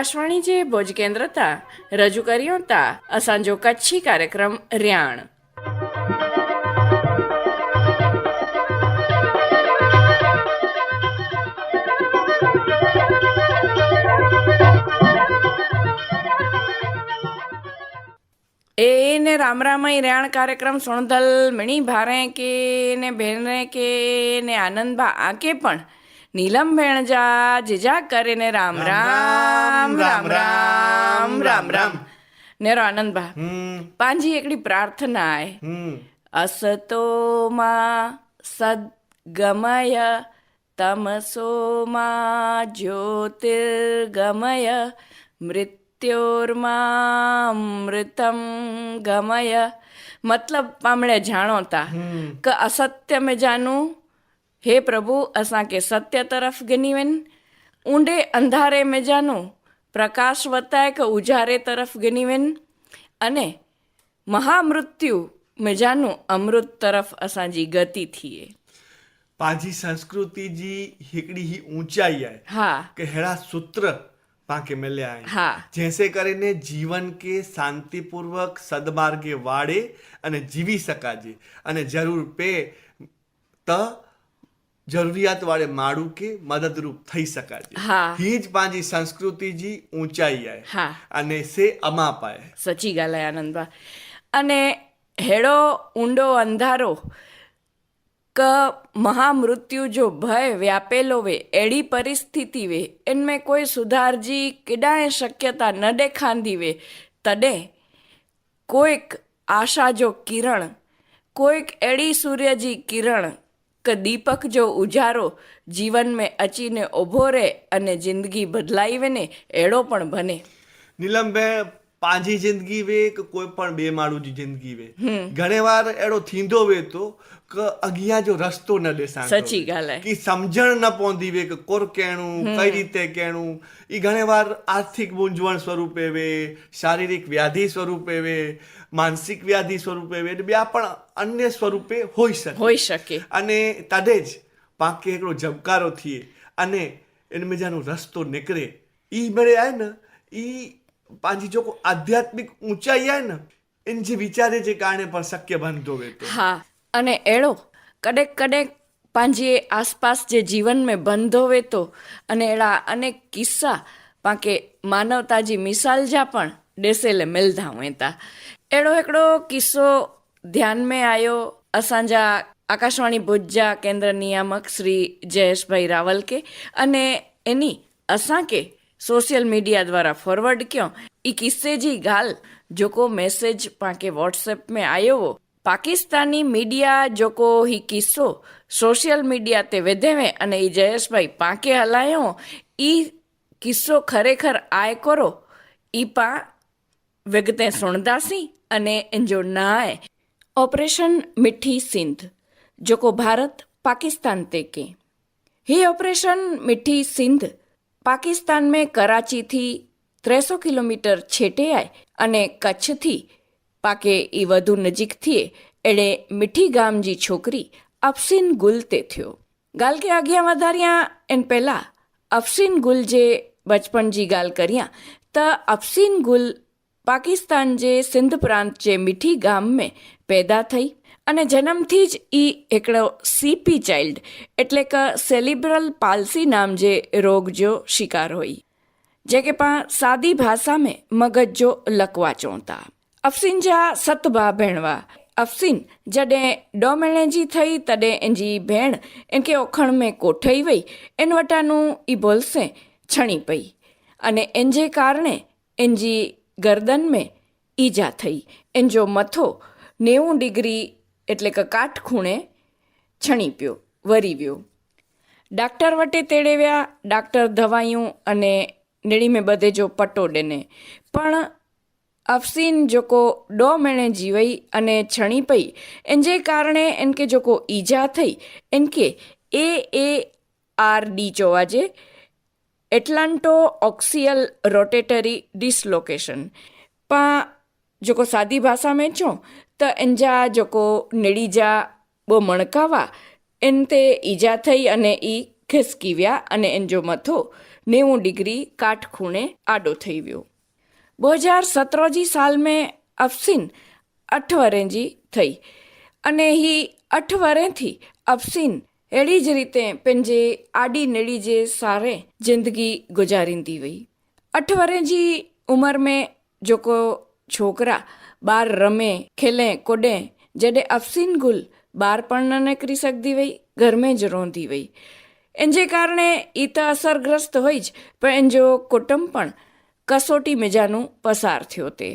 આકાશવાણી જે ભોજ કેન્દ્ર તા રજૂ કર્યો તા અસાંજો કચ્છી કાર્યક્રમ, રિયાણ. એ ને રામ રામય રેણ કાર્યક્રમ સુણધલ, મણી ભારે કે ને બહેને કે ને આનંદબા આકે પણ નીલમ ભેણજા જીજા કરીને રામ રામ રામ રામ રામ રામ નેરો આનંદભા પાંજી એકડી પ્રાર્થનાય. અસતોમાં સદગમય તમસોમાં જ્યોતિર્ગમય મૃત્યોર્મામૃતમ ગમય. મતલબ પામણે જાણોતા કે અસત્ય મેં જાણું हे प्रभु असांखे सत्य तरफ़ गिनी वञ ऊंडे अंधारे में जानो પ્રકાશ વતાય કે ઉજારે તરફ ગનીવેન અને મહામૃત્યુ મેજાનું અમૃત તરફ અસાંજી ગતિ થીએ पांजी संस्कृति जी हिकड़ी ही ऊंचाई आहे हा के हेड़ा सूत्र पाके मिलिया आहिनि हा जंहिंसे करे ने जीवन खे शांतिपूर्वक सदमार्गे वाड़े અને જીવી શકાજે અને જરૂર પે त જરૂરિયાતવાળે માળું કે મદદરૂપ થઈ શકાય. હી. જ પાંજી સંસ્કૃતિ જી ઊંચાઈ આય. અને સે અમાપાય સચી ગાલાય આનંદબા. અને હેડો ઊંડો અંધારો ક મહામૃત્યુ જો ભય વ્યાપેલો વે એડી પરિસ્થિતિ વે એનમે કોઈ સુધારજી કેડાય શક્યતા ન દેખાંદી વે. તડે કોઈક આશા જો કિરણ કોઈક એડી સૂર્યજી કિરણ કે દીપક જો ઉજારો, જીવન મેં અચીને ઊભો રહે અને જિંદગી બદલાઈ વને, એડો પણ બને. નીલમબેન પાંજી જિંદગી વે કે કોઈ પણ બે માળું જિંદગી વે? ઘણી વાર એડો થીંદો વે તો કે અગિયા જો રસ્તો ન દેસાણ સચી ગાલે. કે સમજણ ન પોંદી વે કે કોર કેણું કઈ રીતે કેણું? એ ઘણી વાર આર્થિક મૂંઝવણ સ્વરૂપે વે શારીરિક વ્યાધિ સ્વરૂપે વે માનસિક વ્યાધિ સ્વરૂપે વે એટલે બે પણ અન્ય સ્વરૂપે હોઈ શકે. હોઈ શકે. અને તદે જ પાકે એકડો જબકારો થઈએ અને એને મજાનો રસ્તો નીકળે. એ મળે આવે ને એ પાંजी जो को આધ્યાત્મિક ઊંચાઈ આય ને, એને જે વિચારે જે કારણે પણ શક્ય બનતો હતો હા, અને એળો, કડેક કડેક પાંજીએ આસપાસ જે જીવન મેં બંધો વેતો અને એળા અનેક કિસ્સા, પાકે માનવતાજી મિસાલ જા પણ ડેસેલે મિલધા વેતા એળો એકડો કિસ્સો ધ્યાન મેં આયો, અસાંજા આકાશવાણી ભુજ્જા કેન્દ્ર નિયામક શ્રી જયેશભાઈ રાવલ કે, અને એની અસાં કે સોશિયલ मीडिया द्वारा फॉरवर्ड क्यों ई किस्से जी गाल जो को मैसेज पाके व्हाट्सएप में आयो हो પાકિસ્તાની મીડિયા જોકો હી કિસ્સો, સોશિયલ મીડિયા તે વેધેવે અને એ જયેશભાઈ પાંકે હલાયો. એ કિસ્સો ખરેખર આય કરો. ઈ પા વિગતે સુણદાસી અને એન્જો નાય. ઓપરેશન મીઠી સિંધ, જોકો ભારત પાકિસ્તાન તે કે. હી ઓપરેશન મીઠી સિંધ सिंध પાકિસ્તાન મેં કરાચીથી ત્રેસો કિલોમીટર છેટે આય અને કચ્છથી પાકે એ વધુ નજીકથી એડે મીઠી ગામજી છોકરી અફસીન ગુલ તે થયો ગાલ કે આગિયા વધાર્યા એન પહેલાં અફસીન ગુલ જે બચપણજી ગાલ કર્યા त અફસીન ગુલ પાકિસ્તાન જે સિંધ પ્રાંત જે મીઠી ગામ में પેદા થઈ અને જન્મથી જ એ એકડો સીપી ચાઇલ્ડ એટલે કે સેલિબ્રલ પાલ્સી નામ જે રોગ જો શિકાર હોય. જે કે પા સાદી ભાષામાં મગજ જો લકવા ચોંતા અફસીન જા સતબા ભેણવા. અફસીન જડે ડોમેણેજી થઈ, તડે એજી ભેણ એન કે ઓખણ મેં કોઠઈ વઈ, એન વટાનું ઈ બોલશે છણી પઈ. અને એનજે કારણે એનજી ગરદન મેં ઈજા થઈ. એન જો મથો નેવું ડિગ્રી એટલે કે કાટખૂણે છણી પ્યો, વરી વ્યો. ડાક્ટર વટે તેડેવ્યા ડાક્ટર ધવાયું અને નેળીમે બધે જો પટો ડેને પણ અફસીન જોકો ડો મેણે જીવાઈ અને છણી પઈ. એન જે કારણે એનકે જોકો ઈજા થઈ. એનકે એ એ આર ડી ચોવાજે એટલાન્ટો ઓક્સિયલ રોટેટરી ડિસલોકેશન. પા જોકો સાદી ભાષા મેં છો? તો અંજા જોકો નેડીજા બો મણકાવા. એન તે ઈજા થઈ અને એ ખિસકીવ્યા અને એનજો મથો નેવું ડિગ્રી કાટખૂણે આડો થઈ ગયો બે હજાર સતરોજી સાલ મેં અફસીન અઠવરેજી થઈ. અને હી અઠવરેથી અફસીન अहिड़ी જ રીતે पंहिंजे आडी नेड़ी जे सारे ज़िंदगी गुज़ारींदी वई अठ वरे जी उमिरि में जेको छोकिरा ॿार रमे खेले कुॾे जॾहिं अफ़सीन गुल ॿार पण न निकिरी सघंदी वई घर में ज रहंदी वई इन जे કારણે એ તો અસરગ્રસ્ત હોય જ પણ એનો કુટુંબ પણ કસોટી મિજાનું પસાર थियो તે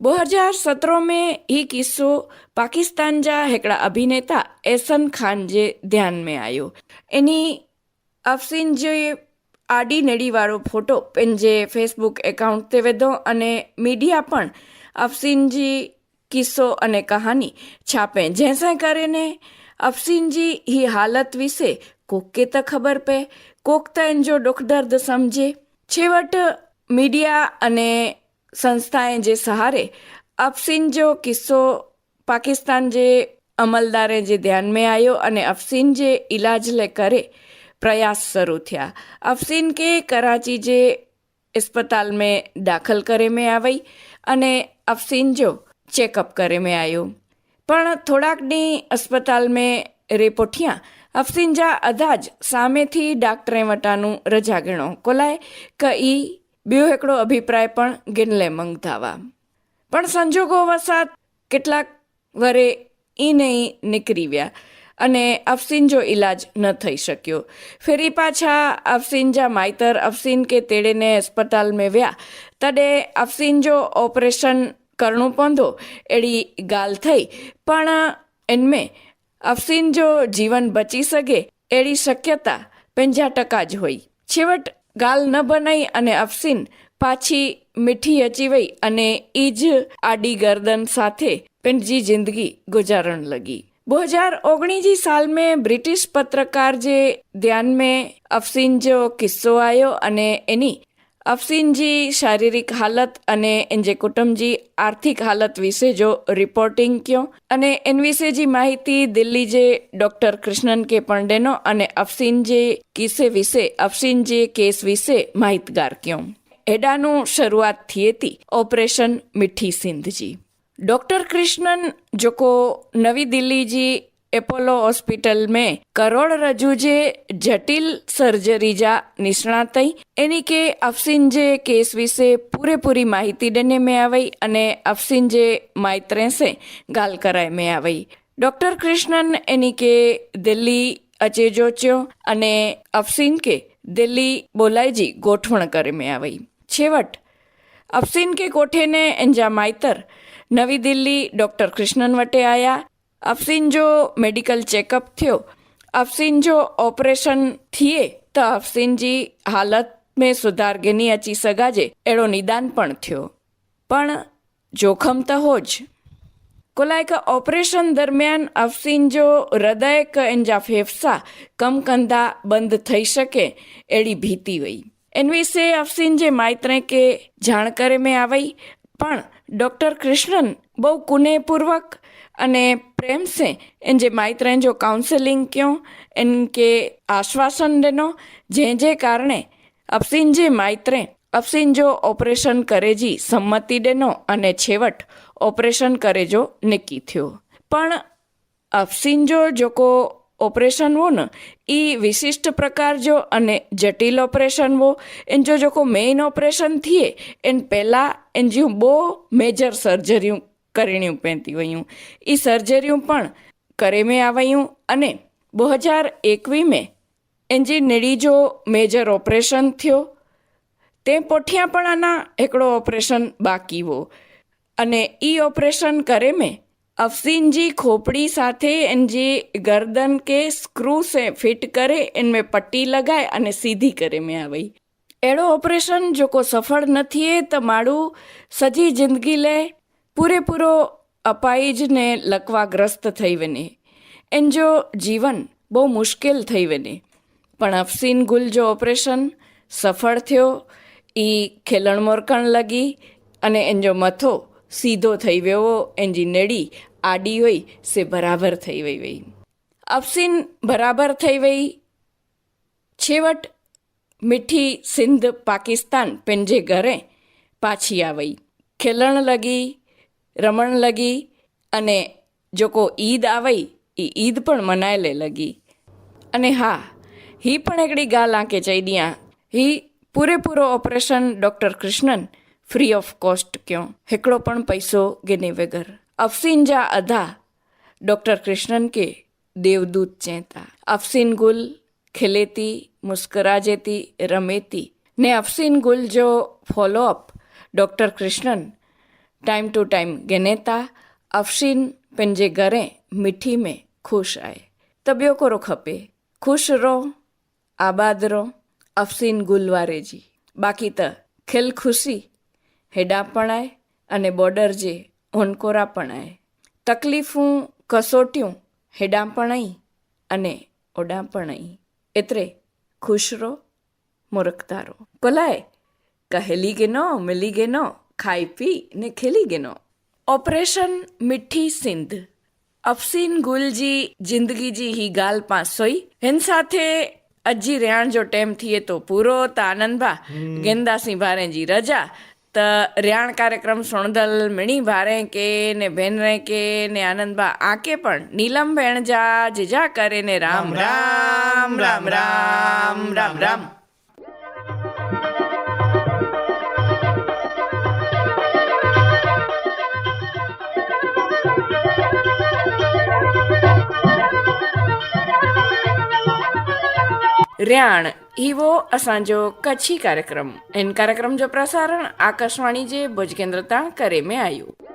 ॿ हज़ार सत्रहं में ही किस्सो पाकिस्तान जा हिकिड़ा अभिनेता एहसन ख़ान जे ध्यान में आयो इनी अफ़सीन जे આડી નડીવાળો ફોટો पंहिंजे फेसबुक એકાઉન્ટ તે વિધો અને મીડિયા પણ અફસીનજી કિસ્સો અને કહાની છાપેं. जैसा करे ने अफसीनजी ही હાલત વિશે કોકે તો ખબર પે? કોક તો એનજો દુઃખ દર્દ સમજે? છેવટ મીડિયા અને સંસ્થાએ જે સહારે અફસીન જો કિસ્સો પાકિસ્તાન જે અમલદારે જે ધ્યાનમાં આવ્યો અને અફસીન જે ઇલાજ લે કરે, પ્રયાસ શરૂ થયા. અફસીન કે કરાચી જે अस्पताल में दाखिल करे में आई અને अफसीन जो चेकअप करे में आयो पण थोराक ॾींहुं अस्पताल में रेपो ठिया अफसीन जा अदाज सामे थी डॉक्टर वटां रजा गिणो कोलाए क ई ॿियो हिकिड़ो अभिप्राय पण गिनले मंगता हुआ પણ સંજોગો વસાત કેટલાક વરે એ નહીં નીકળી વ્યા અને અફસિંજો ઈલાજ ન થઈ શક્યો. ફેરી પાછા અફસિંજા માઇતર અફસિન કે તેડેને અસ્પતાલ મેવ્યા. તડે અફસિંજો ઓપરેશન કરણું પોંધો, એડી ગાલ થઈ. પણ એનમે અફસિંજો જીવન બચી શકે એડી શક્યતા પંજા ટકા જ હોય. છેવટ ગાલ ન બનાઈ અને અફસિન પાછી મીઠી અચીવઈ અને ઈજ આડી ગરદન સાથે પેન્જી જિંદગી ગુજારણ લગી. दो हज़ार ओगणी जी साल में ब्रिटिश पत्रकार जे ध्यान में अफ़सीन जो किसो आयो अने एनी अफ़सीन जी शारीरिक हालत अने इन जे कुटुंब जी आर्थिक हालत विषय जो रिपोर्टिंग कयो अने इन विषय जी माहिती दिल्ली जे डॉक्टर कृष्णन के पण ॾिनो अने अफ़सीन जे किसे विषय अफ़सीन जे केस विषय माहितगार कयूं हेॾां शरूआति थिए थी ऑपरेशन मिठी सिंध जी डॉक्टर कृष्णन जेको नवी दिल्ली जी एपोलो हॉस्पिटल में करोड़ रजू जे जटिल सर्जरी जा निष्णात आई એની કે અફસીન જે કેસ વિશે પૂરેપૂરી માહિતી ॾिने में आवई અને અફસીન જે માઇત્રે से ॻाल्हि कराए में आवई ડૉક્ટર કૃષ્ણન એની કે દિલ્હી અચે जो ચયો અને અફસીન કે દિલ્હી બોલાઈજી ગોઠવણ કરે में आवई છેવટ અફસીન કે કોઠેને એંજા માઇતર નવી દિલ્હી ડૉક્ટર કૃષ્ણન વટે આવ્યા અફસિંજો મેડિકલ ચેકઅપ થયો. અફસિંજો ઓપરેશન થિયે તો અફસિંજી હાલત મેં સુધારગેની અચી સગાજે એડો નિદાન પણ થયો. પણ જોખમ તો હો જ. કોલાયક ઓપરેશન દરમિયાન અફસિંજો હૃદય ક એંજા ફેફસા કમકંદા બંધ થઈ શકે એડી ભીતી વઈ. એન વિશે અફસિંજે માઇત્રે કે જાણ કરે મેં આવી પણ ડૉક્ટર કૃષ્ણન બહુ કુનેહપૂર્વક અને પ્રેમ સે इन जे माइटनि जो काउंसलिंग कयूं इनखे आश्वासन ॾिनो जंहिंजे कारणु अफसीन जे माइटरे અફસીન જો ઓપરેશન કરેજી સંમતિ ॾिनो અને છેવટ ઓપરેશન કરેજો નિકી થયો. પણ અફસીન જો જેકો ઓપરેશનવો ને? એ વિશિષ્ટ પ્રકાર જો અને જટિલ ઓપરેશનવો એને જો જોકો મેઇન ઓપરેશન થઈએ એને પહેલાં એને જ્યું બહુ મેજર સર્જરીયું કરીણ્યું પહેતી વયું. એ સર્જરીયું પણ કરે મેં આવ્યું અને બે હજાર એકવીસમે એનજી નેડીજો મેજર ઓપરેશન થયો, તે પોઠિયાપણાના એકડો ઓપરેશન બાકી હો અને એ ઓપરેશન કરે મેં अफसिन जी खोपड़ी સાથે એન જે ગરદન કે સ્ક્રૂ સે ફિટ કરે એનમે પટ્ટી લગાય અને સીધી કરે મેં આ ભાઈ એડો ઓપરેશન જો કો સફળ નથી તો માળું સજી જિંદગી લે પૂરેપૂરો અપાઈજને લકવાગ્રસ્ત થઈ વને એન જો જીવન બહુ મુશ્કેલ થઈ વને પણ અફસીન ગુલ જો ઓપરેશન સફળ થયો એ ખેલણ મોરકણ લગી અને એન જો મથો સીધો થઈ વયો એન્જિનેડી આડી હોય સે બરાબર થઈ વઈ વઈ. અપસીન બરાબર થઈ વઈ. છેવટ મીઠી સિંધ પાકિસ્તાન પેન્જે ઘરે પાછી આવી. ખેલણ લગી, રમણ લગી અને જો કો ઈદ આવી એ ઈદ પણ મનાયલે લગી. અને હા, હી પણ એકડી ગાલ આંકે ચૈડિયા હી પૂરેપૂરો operation doctor Krishnan doctor Krishnan free of cost कयो हिकिड़ो पण पैसो गिने वगैर अफ़सीन जा अधा डॉक्टर कृष्णन खे देवदूत चवनि था अफ़सीन गुल खिले थी मुस्कुराजे थी रमे थी ने अफ़सीन गुल जो follow-up doctor Krishnan time to time गिने था अफ़सीन पंहिंजे घरे मिठी में ख़ुशि आहे त ॿियो कोरो खपे ख़ुशि रहो आबाद रहो अफ़सीन गुल वारे जी बाक़ी त खिल ख़ुशी હેડા પણાય અને બોર્ડર જે ઓનકોરા પણાય તકલીફું કસોટ્યું હેડા પણાઈ અને ઓડા પણાઈ એટલે ખુશ રહો મુરખતા રહો. ભલાય કહેલી ગેનો મિલી ગેનો ખાઈ પી ને ખેલી ગેનો ઓપરેશન મીઠી સિંધ. અફસીન ગુલજી જિંદગીજી હી ગાલ પાસોઈ હિન સાથે અજી રેણ જો ટેમ થીએ તો પૂરો તા આનંદબા ગેંદાસિંહ ભારેજી રજા. त रिहाण कार्यक्रम सुणदल मिणी भारे के ने भेनरे के ने आनंद भा आके पण नीलम भेण जा जिजा करे ने राम राम राम राम राम राम रियाण ही वो असांजो कच्छी कार्यक्रम इन कार्यक्रम जो प्रसारण आकाशवाणी जे भुज केंद्र तां करे में आयो